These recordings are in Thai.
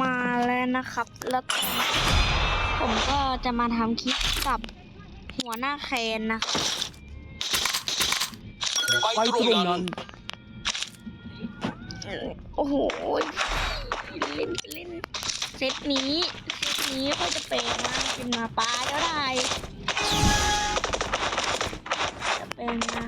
มาแล้วนะครับ แล้วก็ผมก็จะมาทำคลิปกับหัวหน้าแคนนะครับไปตรงนั้นโอ้โหเล่นเล่นเซตนี้เซตนี้ก็จะเป็นมาเป็นหมาป่าก็ได้จะเป็นมา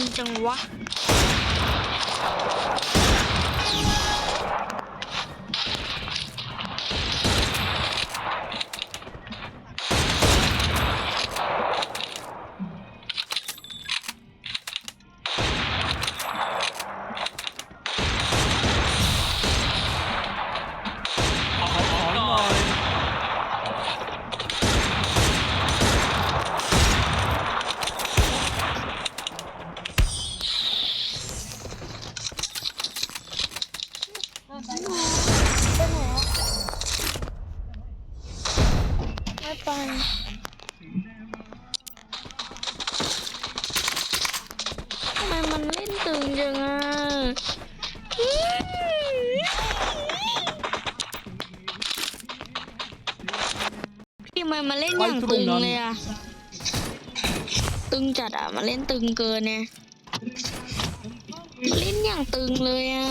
ตึงจังวะ พี่มันมาเล่นอย่างตึงเลยอะตึงจัดอะมาเล่นตึงเกินเนี่ยมาเล่นอย่างตึงเลยอะ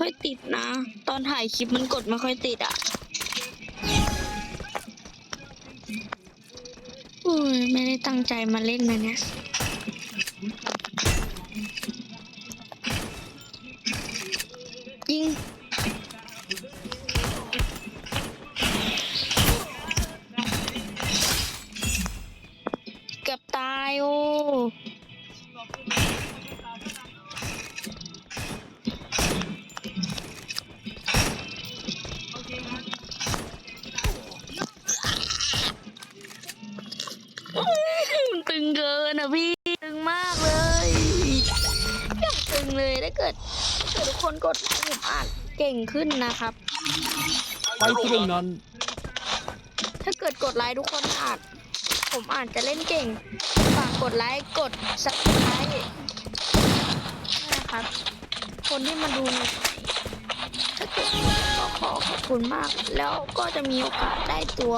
ค่อยติดนะ ตอนถ่ายคลิปมันกดไม่ค่อยติดอะอุ้ยไม่ได้ตั้งใจมาเล่นนะเนี่ยยิง ดถ้าเกิดทุกคนกดไลค์ผมอ่านเก่งขึ้นนะครับ ไปตรงนั้น ถ้าเกิดกดไลค์ทุกคนอ่านผมอ่านจะเล่นเก่งฝากกดไลค์กดซับสไครต์นะครับ คนที่มาดูถ้าเกิดก็ขอขอบคุณมาก แล้วก็จะมีโอกาสได้ตัว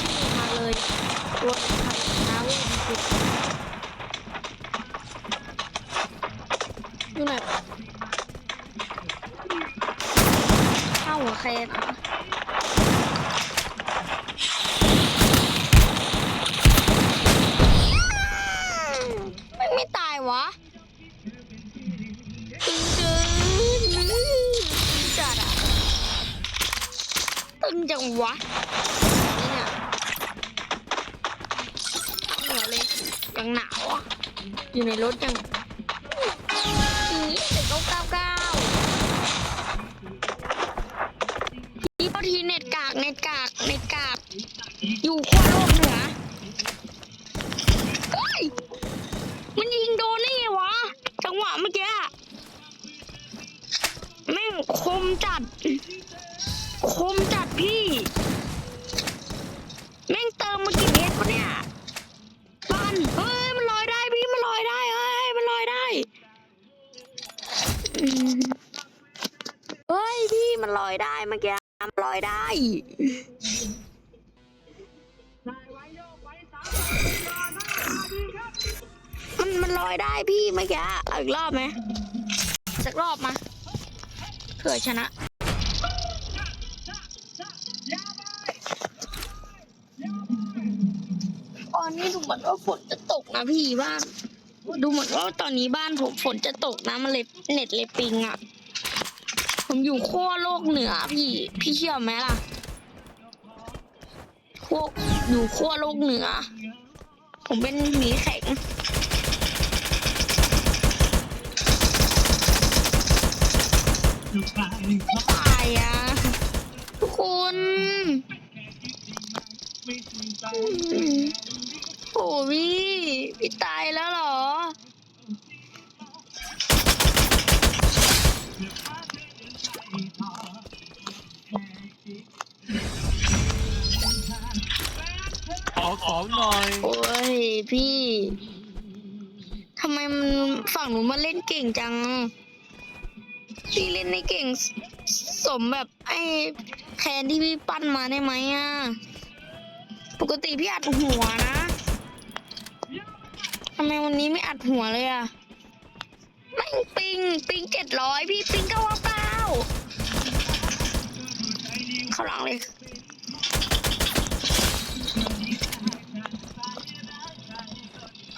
ชื่อมาเลยตัวไทยนาเวท อยู่ไหนข้าวหัวแคนเหรอไม่ไม่ตายวะตึงเกินตึงจัดอะตึงจังวะเนี่ยเหนื่อยเลยยังหนาวอะอยู่ในรถยัง อยได้เมื่อกี้ลอยได้มันมันลอยได้พี่เมื่อกี้อีกรอบไหมสักรอบมาเผื่อชนะ ตอนนี้ดูเหมือนว่าฝนจะตกนะพี่บ้าน ดูเหมือนว่าตอนนี้บ้านผมฝนจะตกนะมันเลยเน็ตเลยปิงอะ่ะ ผมอยู่ขั้วโลกเหนือพี่ พี่เชื่อไหมล่ะขั้วอยู่ขั้วโลกเหนือ ผมเป็นหมีแข็งไม่ตายอะทุกคนโอ้พี่พี่ตายแล้วเหรอ อของหน่อย โอ้ยพี่ทำไมมันฝั่งหนูมาเล่นเก่งจัง พี่เล่นในเก่งสสมแบบไอ้แทนที่พี่ปั้นมาได้ไหมอะ ปกติพี่อัดหัวนะ ทำไมวันนี้ไม่อัดหัวเลยอะแม่งปิง ปิงเจ็ดร้อยพี่ปิงเก้าเก้าเข้าหลังเลย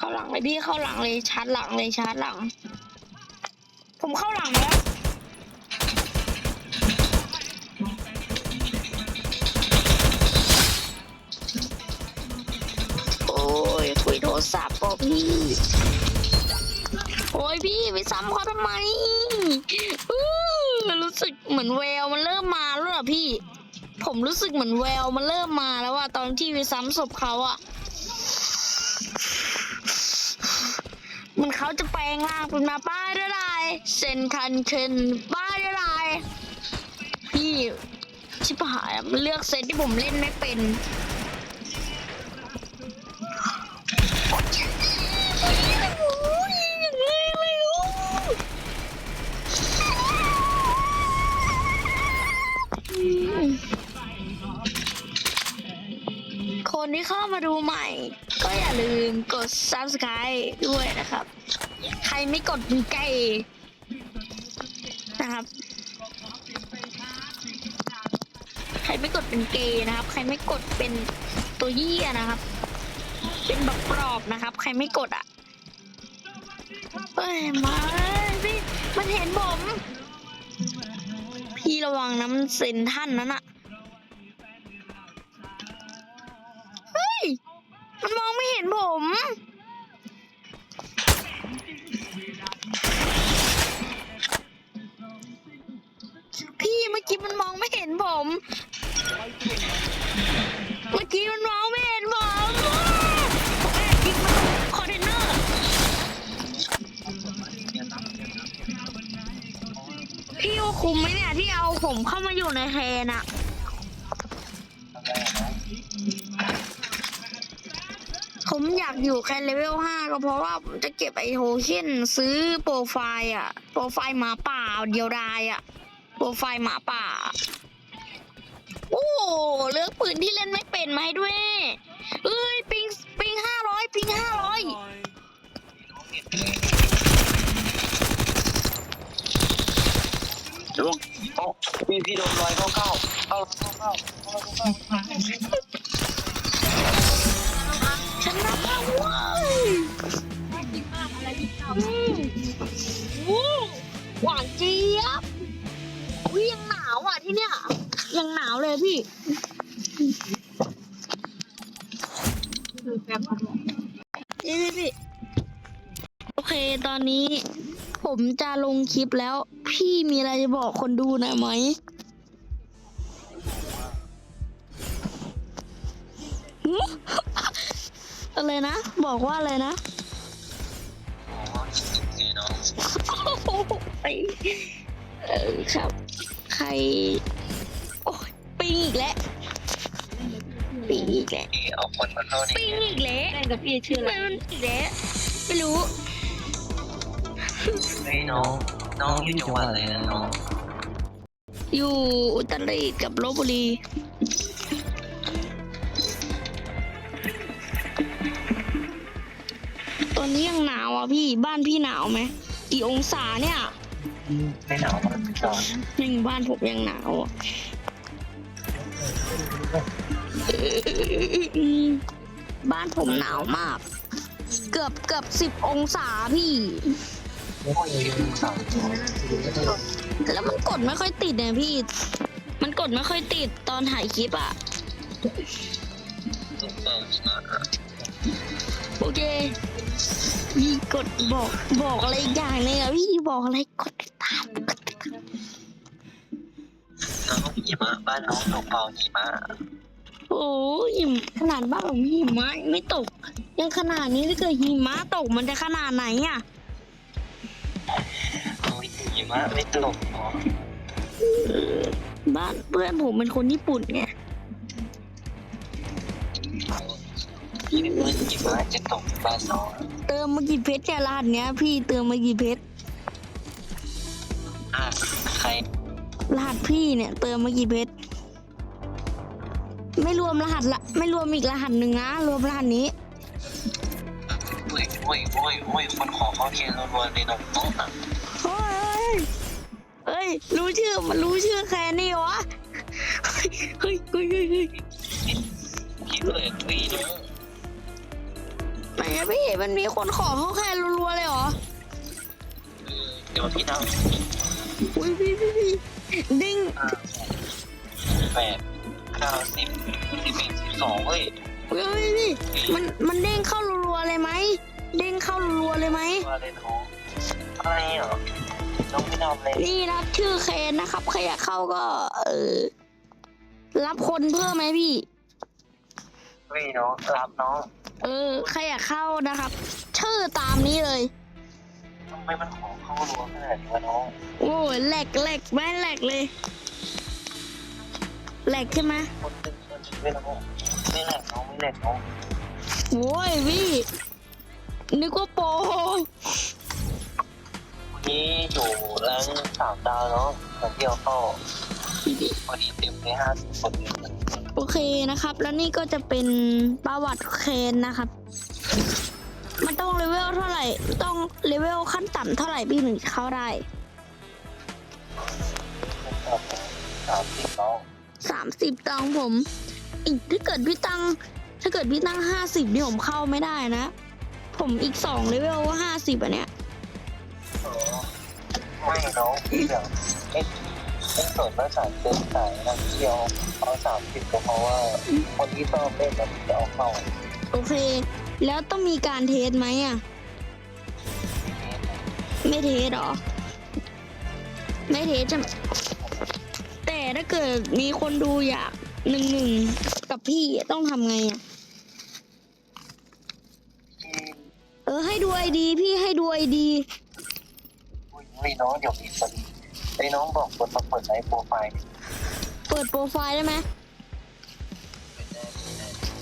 าหลังเลยพี่เข้าหลังเลยชาร์จหลังเลยชาร์จหลัง ผมเข้าหลังแล้วโอ้ยคุยโทรศัพท์ป่ะพี่ โอ้ยพี่ไปซ้ำเขาทำไมอื้รู้สึกเหมือนแววมันเริ่มมาแล้วเหรอพี่ ผมรู้สึกเหมือนแววมันเริ่มมาแล้วอะตอนที่ไปซ้ำศพเขาอะ เห มันเขาจะแปลงร่างเป็นมาป้าได้ไรเซนคันเคนป้าได้ไรพี่ชิบหายมันเลือกเซตที่ผมเล่นไม่เป็นคนที่เข้ามาดูใหม่ อย่าลืมกด subscribe ด้วยนะครับ ใครไม่กดเป็นไก่นะครับ ใครไม่กดเป็นเกย์นะครับ ใครไม่กดเป็นตัวเหี้ยนะครับ เป็นบักกรอบนะครับ ใครไม่กดอะเอ้ยมาเลยพี่มันเห็นผม พี่ระวังน้ำเซนท่านนั้นอะ ผมเข้ามาอยู่ในแทนอะผมอยากอยู่แค่เลเวลห้าก็เพราะว่าผมจะเก็บไอโฮเคนซื้อโปรไฟล์อะโปรไฟล์หมาป่าเดียวดายอะโปรไฟล์หมาป่า โอ้เลือกปืนที่เล่นไม่เป็นมาให้ด้วยเอ้ยปิงปิงห้าร้อยปิงห้าร้อยลูก โอ้พี่พี่โดนลอยเข้าเข้าเข้าเข้าเข้าเข้าเข้าชนะแล้วเว้ยอืมโอ้หวานเจี๊ยบวิยังหนาวอะที่เนี้ยยังหนาวเลยพี่นี่พี่พี่โอเคตอนนี้ ผมจะลงคลิปแล้ว พี่มีอะไรจะบอกคนดูหน่อยไหม อะไรนะ บอกว่าอะไรนะนี่เนาะไปเออครับ ใคร โอ้ยปิงอีกแล้วปิงอีกแล้วพี่เอาคนมาเข้าปินี่งอีกแล้วเล่นกับพี่ชื่อทำอะไรไมมันอีกแล้วไม่รู้ เฮ้ยน้อง น้องอยู่จังหวัดอะไรนะน้อง อยู่อุตรดิตถ์กับลบบุรีตตอนนี้ยังหนาวอะพี่บ้านพี่หนาวไหมกี่องศาเนี่ยไม่หนาวมันไม่ร้อนยังบ้านผมยังหนาวอะอืมบ้านผมหนาวมาก เกือบเกือบสิบองศาพี่ โอ้ยสามแล้วมันกดไม่ค่อยติดเนี่ยพี่ มันกดไม่ค่อยติดตอนถ่ายคลิปอะ โอเคพี่กดบอกบอกอะไรอีกอย่างหนึงอะพี่บอกอะไรกดติดตามกดติดตามน้องหิมะบ้านน้องตกเปล่าหิมะโอ้ยหิมขนาดบ้านผมหิมะยังไม่ตก ยังขนาดนี้ถ้าเกิดหิมะตกมันจะขนาดไหนอะโอ้ย หิมะไม่ตกหรอบ้านเพื่อนผมเป็นคนญี่ปุ่นไงพี่นึกว่าหิมะจะตกบ้านน้องเติมมากี่เพชรเนี่ยรหัสเนี้ย พี่เติมมากี่เพชรอะใครรหัสพี่เนี่ย เติมมากี่เพชรไม่รวมรหัสละไม่รวมอีกรหัสหนึ่งนะรวมรหัสนี้โอ้ยโอ้ยโอ้ยโอ้ยคนขอเข้าเทียนรวๆในน้องน้องอะ ยเฮ้ย รู้ชื่อ มันรู้ชื่อแคนนี่วะ เฮ้ยเฮ้ยเฮ้ยเฮ้ยเฮ้ยพี่เปิดวีน้องไหนอะพี่มันมีคนขอเข้าแคนรัวๆเลยเหรอ เดี๋ยวพี่ทำอุ้ยพี่พี่พี่ดิ้งแปดเก้าสิบสิบเอ็ดสิบสองเฮ้ยเฮ้ยพี่ มัน มันเด้งเข้ารัวๆเลยไหม เด้งเข้ารัวๆเลยไหม ว่าเลยน้องอะไรเหรอ น้องไม่ทำเลยนี่นะครับชื่อเคนนะครับ ใครอยากเข้าก็ เออ รับคนเพิ่มไหมพี่เฮ้ยน้องรับน้อง เออ ใครอยากเข้านะครับ ชื่อตามนี้เลยทำไมมันของเข้ารัวขนาดนี้วะน้อง โอ้ยแหลกแหลกไม่แหลกเลยแหลกใช่ไหมคนตึงคนตึงไม่น้องไม่แหลกน้องไม่แหลกน้องโอ้ยพี่นึกว่าโปรวันนี้ อยู่ร้านสามดาวเนาะมาเที่ยวเข้าพอดีเต็มเลยห้าสิบคนเลยโอเคนะครับ แล้วนี่ก็จะเป็นประวัติเคนนะครับ มันต้องเลเวลเท่าไหร่ ต้องเลเวลขั้นต่ำเท่าไหร่พี่ถึงจะเข้าได้สามสิบน้องสามสิบตังค์ผม อีกถ้าเกิดพี่ตังถ้าเกิดพี่ตั้งห้าสิบนี่ผมเข้าไม่ได้นะ ผมอีกสองเลเวลห้าสิบอันเนี้ย ไม่น้องพี่แบบไม่ไม่สนว่าสายเกินสายนักเที่ยวเอาสามสิบก็เพราะว่าคนที่ชอบเล่นมันจะเอาเข้าโอเค แล้วต้องมีการเทสไหมอะ ไม่เทสหรอ ไม่เทสจะแต่ถ้าเกิดมีคนดูอยากหนึ่งหนึ่งกับพี่ต้องทำไงอะ เออให้ดูไอดี พี่ให้ดูไอดี อุ้ยอุ้ยน้องเดี๋ยวมีพอดีไอ้น้องบอกคนมาเปิดไลฟ์โปรไฟล์เปิดโปรไฟล์ได้ไหม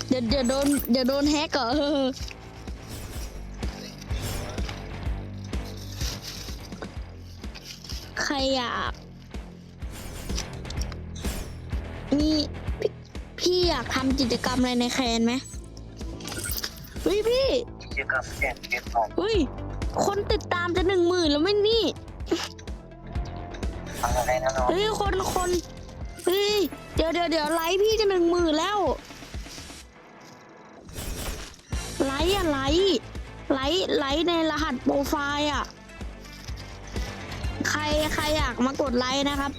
เดี๋ยวเดี๋ยวโดนเดี๋ยวโดนแฮกเหรอใครอยากมีพี่พี่อยากทำกิจกรรมอะไรในแคนไหมเฮ้ยพี่กิจกรรมแจกเก็บของเฮ้ย คนติดตามจะหนึ่งหมื่นแล้วไม่นี่อะไรนะน้องเฮ้ยคนคนเฮ้ยเดี๋ยวเดี๋ยวเดี๋ยวไลค์พี่จะหนึ่งหมื่นแล้ว ไลค์อะไลค์ไลค์ไลค์ในรหัสโปรไฟล์อะใครใครอยากมากดไลค์นะครับ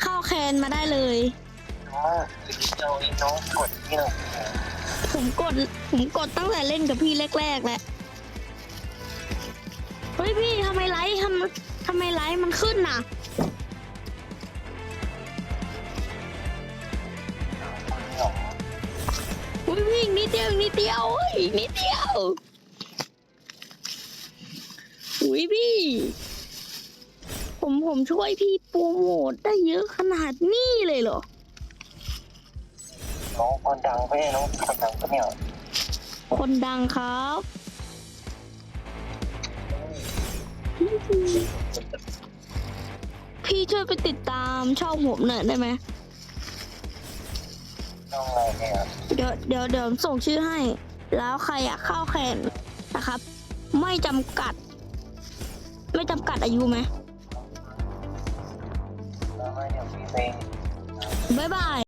เข้าแคนมาได้เลย น้องเราไอ้น้องกดที่เราผมกดผมกดตั้งแต่เล่นกับพี่แรกๆแล้วเฮ้ยพี่ทำไมไลค์ทำทำไมไลค์มันขึ้นน่ะหรออุ้ยพี่อีกนิดเดียวอีกนิดเดียวเฮ้ยอีกนิดเดียว อุ้ยพี่ ผมผมช่วยพี่โปรโมทได้เยอะขนาดนี้เลยเหรอ น้องคนดังไม่ใช่น้องคนดังก็เนี่ยคนดังครับ พี่ช่วยไปติดตามช่องผมหน่อยได้ไหมน้องอะไรเนี่ยเดี๋ยวเดี๋ยวเดี๋ยวส่งชื่อให้ แล้วใครอยากเข้าแข่งนะครับมไม่จำกัด ไม่จำกัดอายุไหมแล้วไม่เดี๋ยวมีเพลงบ๊ายบาย